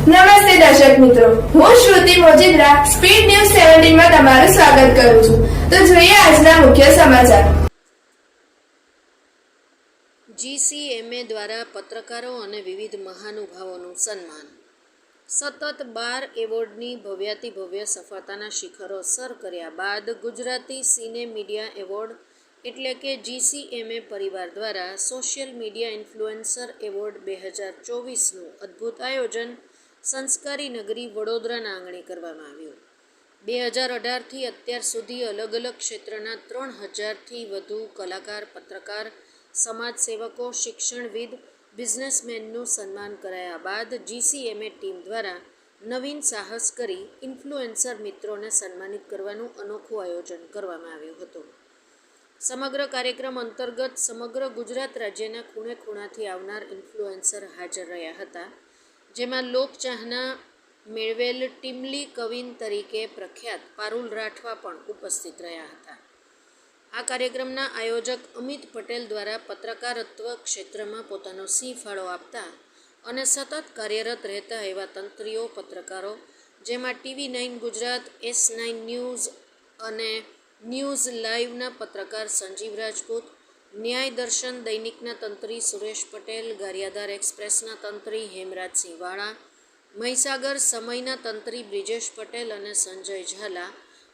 નમસ્તે દર્શક મિત્રો. હું શ્રુતિ મોજીદ્રા, સ્પીડ ન્યૂઝ સેવન્ટીનમાં તમારું સ્વાગત કરું છું. તો જોઈએ આજના મુખ્ય સમાચાર. જીસીએમએ દ્વારા પત્રકારો અને વિવિધ મહાનુભાવોનું સન્માન. સતત બાર એવોર્ડની ભવ્યાતી ભવ્ય સફળતાના શિખરો સર કર્યા બાદ ગુજરાતી સિને મીડિયા એવોર્ડ એટલે કે જીસીએમએ પરિવાર દ્વારા સોશિયલ મીડિયા ઇન્ફ્લુએન્સર એવોર્ડ બે હજાર ચોવીસનું અદ્ભુત આયોજન સંસ્કારી નગરી વડોદરાના આંગણે કરવામાં આવ્યું. બે હજાર અઢારથી અત્યાર સુધી અલગ અલગ ક્ષેત્રના ત્રણ હજારથી વધુ કલાકાર, પત્રકાર સમાજસેવકો શિક્ષણવિદ, બિઝનેસમેનનું સન્માન કરાયા બાદ જીસીએમએ ટીમ દ્વારા નવીન સાહસ કરી ઇન્ફ્લુએન્સર મિત્રોને સન્માનિત કરવાનું અનોખું આયોજન કરવામાં આવ્યું હતું. સમગ્ર કાર્યક્રમ અંતર્ગત સમગ્ર ગુજરાત રાજ્યના ખૂણે ખૂણાથી આવનાર ઇન્ફ્લુએન્સર હાજર રહ્યા હતા. જેમાં લોકચાહના મેળવેલ ટીમલી કવિન તરીકે પ્રખ્યાત પારુલ રાઠવા પણ ઉપસ્થિત રહ્યા હતા. આ કાર્યક્રમના આયોજક અમિત પટેલ દ્વારા પત્રકારત્વ ક્ષેત્રમાં પોતાનો સિંહ ફાળો આપતા અને સતત કાર્યરત રહેતા એવા તંત્રીઓ, પત્રકારો, જેમાં TV nine Gujarat, S nine news અને ન્યૂઝ લાઈવના પત્રકાર સંજીવ રાજપૂત ન્યાય દર્શન દૈનિકના તંત્રી સુરેશ પટેલ, ગારિયાધાર એક્સપ્રેસના તંત્રી હેમરાજસિંહ વાળા, મહીસાગર સમયના તંત્રી બ્રિજેશ પટેલ અને સંજય ઝાલા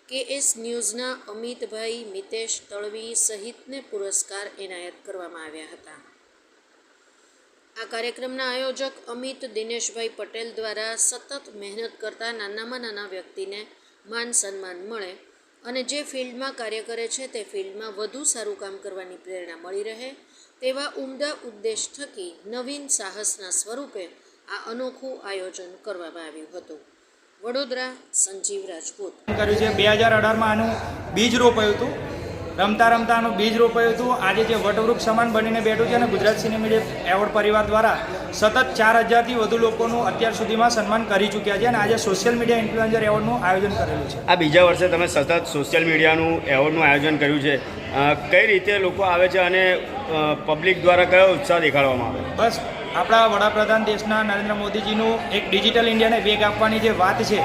કે એસ ન્યૂઝના અમિતભાઈ, મિતેશ તળવી સહિતને પુરસ્કાર એનાયત કરવામાં આવ્યા હતા. આ કાર્યક્રમના આયોજક અમિત દિનેશભાઈ પટેલ દ્વારા સતત મહેનત કરતા નાનામાં નાના વ્યક્તિને માન સન્માન મળે અને જે ફિલ્ડમાં કાર્ય કરે છે તે ફિલ્ડમાં વધુ સારું કામ કરવાની પ્રેરણા મળી રહે, તેવા ઉમદા ઉદ્દેશ થકી નવીન સાહસના સ્વરૂપે આ અનોખું આયોજન કરવામાં આવ્યું હતું. વડોદરા, સંજીવ રાજપૂત. કર્યું છે, બે હજાર અઢારમાં આનું બીજ રોપાયું હતું. રમતા રમતા આનું બીજ રોપાયું હતું. આજે જે વટવૃક્ષ સમાન બનીને બેઠું છે અને ગુજરાત સિનેમીડિયા એવોર્ડ પરિવાર દ્વારા સતત ચાર હજારથી વધુ લોકોનું અત્યાર સુધીમાં સન્માન કરી ચૂક્યા છે અને આજે સોશિયલ મીડિયા ઇન્ફ્લુએન્સર એવોર્ડનું આયોજન કરેલું છે. આ બીજા વર્ષે તમે સતત સોશિયલ મીડિયાનું એવોર્ડનું આયોજન કર્યું છે. કઈ રીતે લોકો આવે છે અને પબ્લિક દ્વારા કયો ઉત્સાહ દેખાડવામાં આવે? બસ આપણા વડાપ્રધાન દેશના નરેન્દ્ર મોદીજીનું એક ડિજિટલ ઇન્ડિયાને વેગ આપવાની જે વાત છે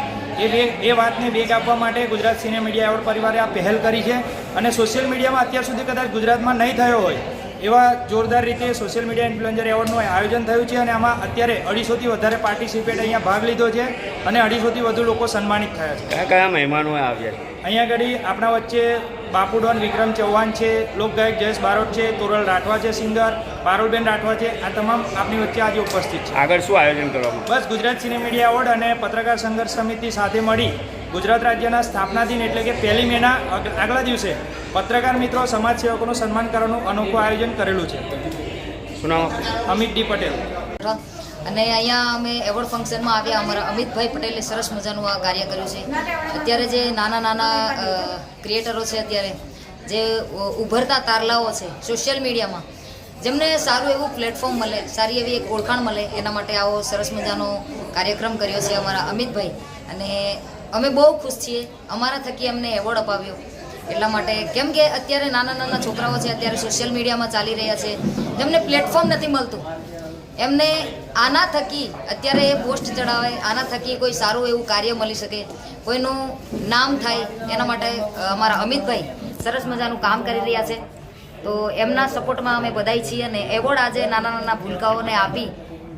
એ વેગ એ વાતને વેગ આપવા માટે ગુજરાત સિને મીડિયા એવોર્ડ પરિવારે આ પહેલ કરી છે. અને સોશિયલ મીડિયામાં અત્યાર સુધી કદાચ ગુજરાતમાં નહીં થયો હોય એવા જોરદાર રીતે સોશિયલ મીડિયા ઇન્ફ્લુએન્સર એવોર્ડનું આયોજન થયું છે અને આમાં અત્યારે અઢીસોથી વધારે પાર્ટિસિપેટ અહીંયા ભાગ લીધો છે અને અઢીસોથી વધુ લોકો સન્માનિત થયા છે. કયા કયા મહેમાનો આવ્યા છે? અહીંયા આગળ આપણા વચ્ચે બાપુ ડોન વિક્રમ ચૌહાણ છે લોકગાયક જયેશ બારોટ છે તોરલ રાઠવા છે સિંગર પારુલબેન રાઠવા છે આ તમામ આપની વચ્ચે આજે ઉપસ્થિત છે. આગળ શું આયોજન કરવામાં બસ ગુજરાત સિને મીડિયા એવોર્ડ અને પત્રકાર સંઘર્ષ સમિતિ સાથે મળી ગુજરાત રાજ્યના સ્થાપના દિન એટલે કે પહેલી મેના આગલા દિવસે પત્રકાર મિત્રો સમાજ સેવકોનું સન્માન કરવાનું અનોખું આયોજન કરેલું છે? અમિત ડી પટેલ. અને અહીંયા અમે એવોર્ડ ફંક્શનમાં આવ્યા. અમારા અમિતભાઈ પટેલે સરસ મજાનું આ કાર્ય કર્યું છે. અત્યારે જે નાના નાના ક્રિએટરો છે અત્યારે જે ઉભરતા તારલાઓ છે સોશિયલ મીડિયામાં જેમને સારું એવું પ્લેટફોર્મ મળે સારી એવી એક ઓળખાણ મળે એના માટે આવો સરસ મજાનો કાર્યક્રમ કર્યો છે અમારા અમિતભાઈ. અને અમે બહુ ખુશ છીએ. અમારા થકી અમને એવોર્ડ અપાવ્યો. એટલા માટે કેમ કે અત્યારે નાના નાના છોકરાઓ છે, અત્યારે સોશિયલ મીડિયામાં ચાલી રહ્યા છે, જેમને પ્લેટફોર્મ નથી મળતું. એમને આના થકી અત્યારે એ પોસ્ટ ચડાવે, આના થકી કોઈ સારું એવું કાર્ય મળી શકે, કોઈનું નામ થાય, એના માટે અમારા અમિતભાઈ સરસ મજાનું કામ કરી રહ્યા છે. તો એમના સપોર્ટમાં અમે બધાય છીએ અને એવોર્ડ આજે નાના નાના ભૂલકાઓને આપી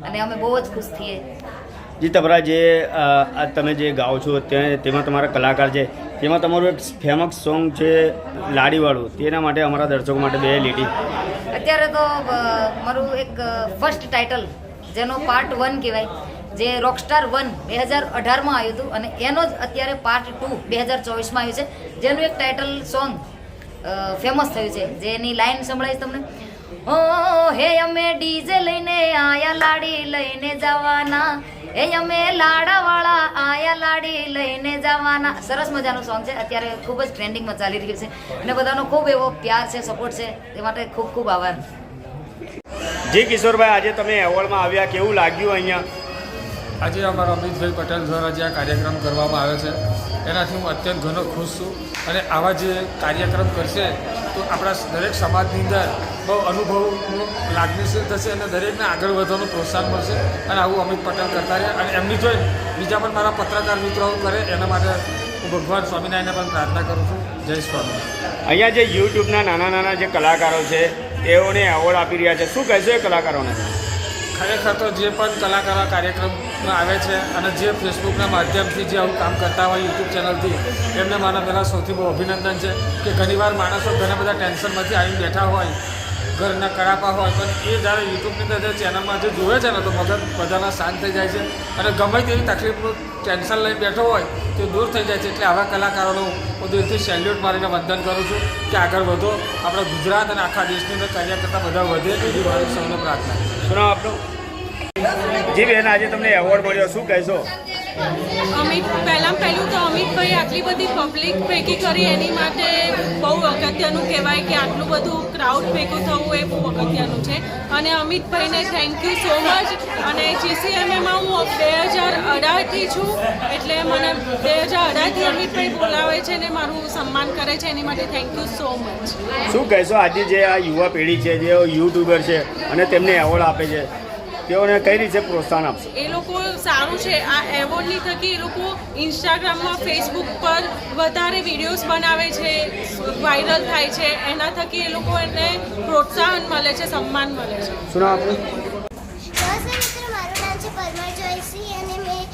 અને અમે બહુ જ ખુશ થઈએ. જી, તમારા જે તમે જે ગાઓ છો તેમાં તમારા કલાકાર છે તેમાં તમારું એક ફેમસ સોંગ છે, લાડીવાળું. તેના માટે અમારા દર્શકો માટે બે લીટી. અત્યારે તો મારું એક ફર્સ્ટ ટાઇટલ જેનો પાર્ટ વન કહેવાય, જે રોકસ્ટાર વન બે હજાર અઢારમાં આવ્યું હતું અને એનો જ અત્યારે પાર્ટ ટુ બે હજાર ચોવીસમાં આવ્યું છે. જેનું એક ટાઇટલ સોંગ ફેમસ થયું છે. જેની લાઈન સંભળાઈશ તમને. ઓ હે અમે ડીજે લઈને આયા, લાડી લઈને જવાના. હે અમે લાડાવાળા આયા લાડી લઈને જવાના. સરસ મજાનું સોંગ છે. અત્યારે ખૂબ જ ટ્રેન્ડિંગમાં ચાલી રહ્યું છે. અને બધાનો ખૂબ એવો પ્યાર છે સપોર્ટ છે. એ માટે ખૂબ ખૂબ આભાર. જી કિશોરભાઈ આજે તમે એવોર્ડમાં આવ્યા. કેવું લાગ્યું અહીંયા? આજે અમારા અમિતભાઈ પટેલ દ્વારા જે આ કાર્યક્રમ કરવામાં આવ્યો છે એનાથી હું અત્યંત ઘણો ખુશ છું. અને આવા જે કાર્યક્રમ કરશે તો આપણા દરેક સમાજની અંદર બહુ અનુભવનું લાગણીશીલ થશે અને દરેકને આગળ વધવાનું પ્રોત્સાહન મળશે. અને આવું અમિત પટેલ કરતા રહ્યા. અને એમની જોઈ બીજા પણ મારા પત્રકાર મિત્રો કરે એના માટે હું ભગવાન સ્વામિનારાયણને પણ પ્રાર્થના કરું છું. જય સ્વામી અહીંયા જે યુટ્યુબના નાના નાના જે કલાકારો છે તેઓને એવોર્ડ આપી રહ્યા છે. શું કહેશો એ કલાકારોને? ખરેખર તો જે પણ કલાકારો કાર્યક્રમમાં આવે છે અને જે ફેસબુકના માધ્યમથી જે આવું કામ કરતા હોય યુટ્યુબ ચેનલથી એમને મારા પહેલાં સૌથી બહુ અભિનંદન છે કે ઘણીવાર માણસો ઘણા બધા ટેન્શનમાંથી આવીને બેઠા હોય ઘરના કડાપા હોય પણ એ જ્યારે યુટ્યુબની અંદર ચેનલમાં જે જોવે છે ને, તો મગજ બધાના શાંત થઈ જાય છે. અને ગમે તેવી તકલીફનું ટેન્શન લઈને બેઠો હોય, તે દૂર થઈ જાય છે. એટલે આવા કલાકારોનું હું દિલથી સેલ્યુટ મારીને વંદન કરું છું કે આગળ વધો. આપણા ગુજરાત અને આખા દેશની અંદર કાર્ય કરતાં બધા વધે. એવી મારી સૌને પ્રાર્થના જી બેન, આજે તમને એવોર્ડ મળ્યો. શું કહેશો? અમિત, પહેલાં પહેલું તો અમિતભાઈ આટલી બધી પબ્લિક ભેગી કરી એની માટે બહુ અગત્યનું કહેવાય કે આટલું બધું ક્રાઉડ ભેગું થવું એ બહુ અગત્યનું છે. અને અમિતભાઈને થેન્ક યુ સો મચ અને જીસીએમએમાં હું બે હજાર અઢારથી છું, એટલે મને બે હજાર અઢારથી અમિતભાઈ બોલાવે છે ને મારું સન્માન કરે છે એની માટે થેન્ક યુ સો મચ શું કહેશો? આજે જે આ યુવા પેઢી છે, જે યુટ્યુબર છે અને તેમને એવોર્ડ આપે છે. તેઓને કઈ રીતે પ્રોત્સાહન આપશો? એ લોકો સારું છે. આ એવોર્ડની થકી એ લોકો ઇન્સ્ટાગ્રામમાં ફેસબુક પર વધારે વિડીયોઝ બનાવે છે વાયરલ થાય છે. એના થકી એ લોકો એને પ્રોત્સાહન મળે છે સન્માન મળે છે. શું મિત્રો મારું નામ છે પરમાર જોયસી અને મેં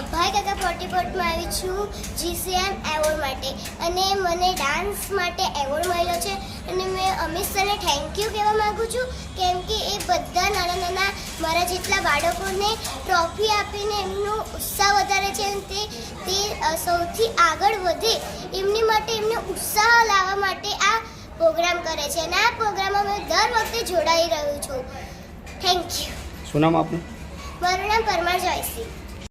અભાઈ કાકા પોટીપોટમાં આવી છું જીસીએમ એવોર્ડ માટે. અને મને ડાન્સ માટે એવોર્ડ મળ્યો છે. અને મેં અમિત સરને થેન્ક યુ કહેવા માગું છું કેમ કે એ બધા નાના નાના મારા જેટલા બાળકોને ટ્રોફી આપીને એમનો ઉત્સાહ વધારે છે અને તે તે સૌથી આગળ વધે એમની માટે એમને ઉત્સાહ લાવવા માટે આ પ્રોગ્રામ કરે છે અને આ પ્રોગ્રામમાં મેં દર વખતે જોડાઈ રહ્યું છું. થેન્ક યુ શું નામ આપનું? મારું નામ પરમાર જોયસી.